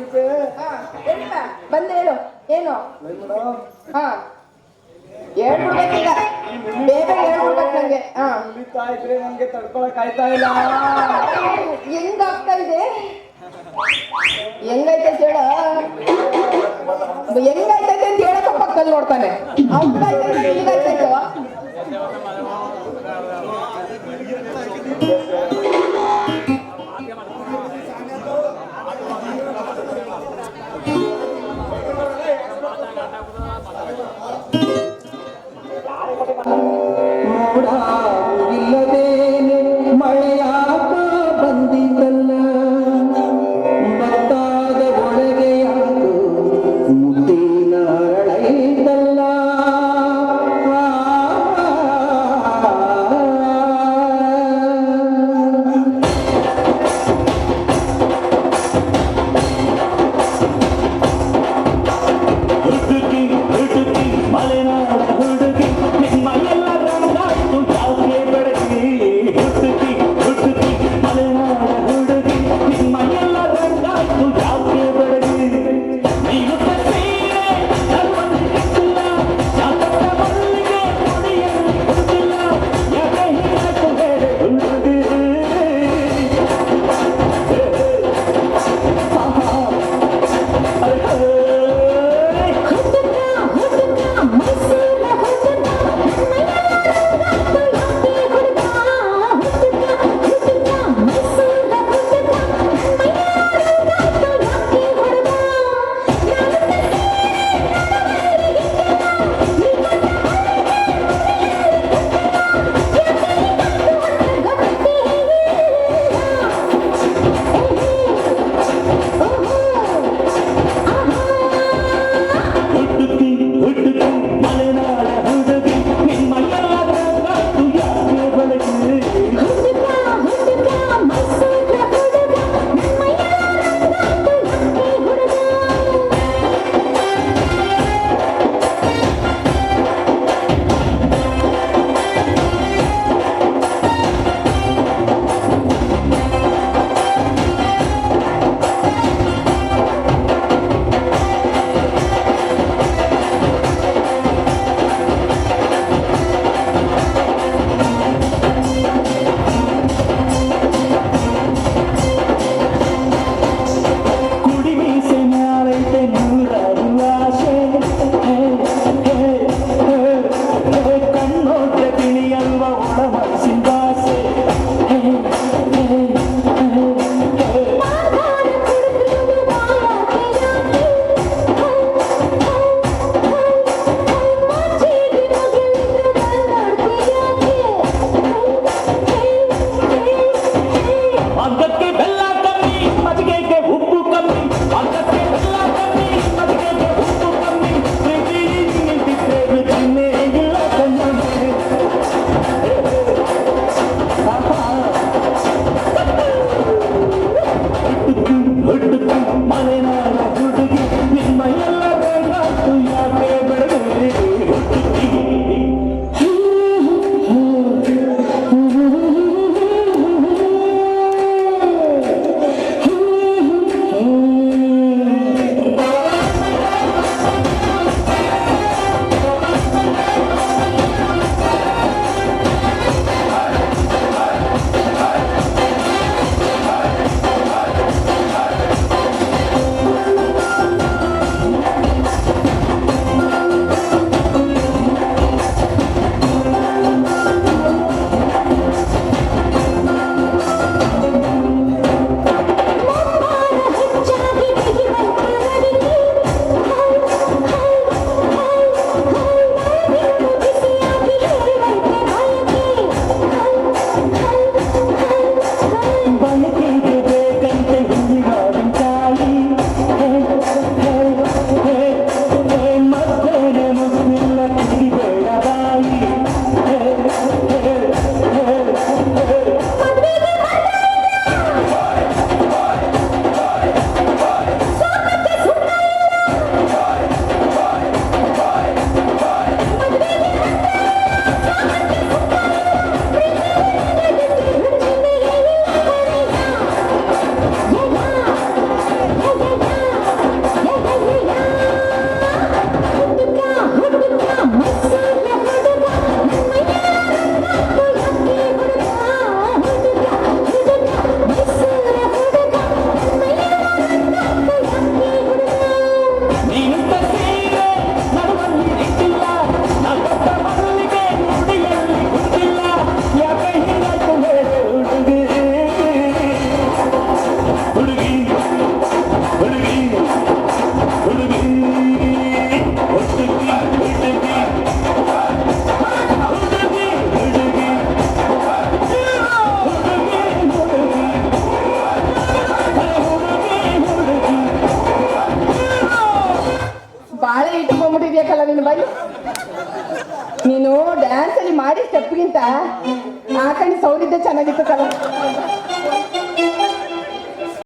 ಅಂತೆ ಹಾ ಹೇಳಿಲ್ಲ ಹೇಳು ಏನು? ಹಾ. ಹೇಳ್ಬಿಡ್ಬೇಕೀಗ ಬೇಗ ಹೇಳ್ಬಿಡ್ಬೇಕು ನಂಗೆ. ಹಾ. ಉಳಿತಾ ಇದ್ರೆ ನಮ್ಗೆ ತಡ್ಕೊಳಕ್ ಆಯ್ತಾ ಇಲ್ಲ. ಹೆಂಗಾಗ್ತಾ ಇದೆ? ಹೆಂಗೈತೆ ಹೇಳ? ಹೆಂಗೈತೈತೆ ಅಂತ ಹೇಳಕ್ಕ ಪಕ್ಕದಲ್ಲಿ ನೋಡ್ತಾನೆ. ಇಲ್ಲಿಗಾಯ್ತೈತೋ আলমে ಬಾಳೆ ಇಟ್ಕೊಂಡ್ಬಿಟ್ಟಿದ್ಯಾಕಲ್ಲ ನಿನ್ನ ಬೈ ನೀನು ಡ್ಯಾನ್ಸಲ್ಲಿ ಮಾಡಿ ಸ್ಟೆಪ್ಗಿಂತ ಆ ಕಣ್ಣು ಸೌರಿದ್ದೆ ಚೆನ್ನಾಗಿತ್ತು ಕಲ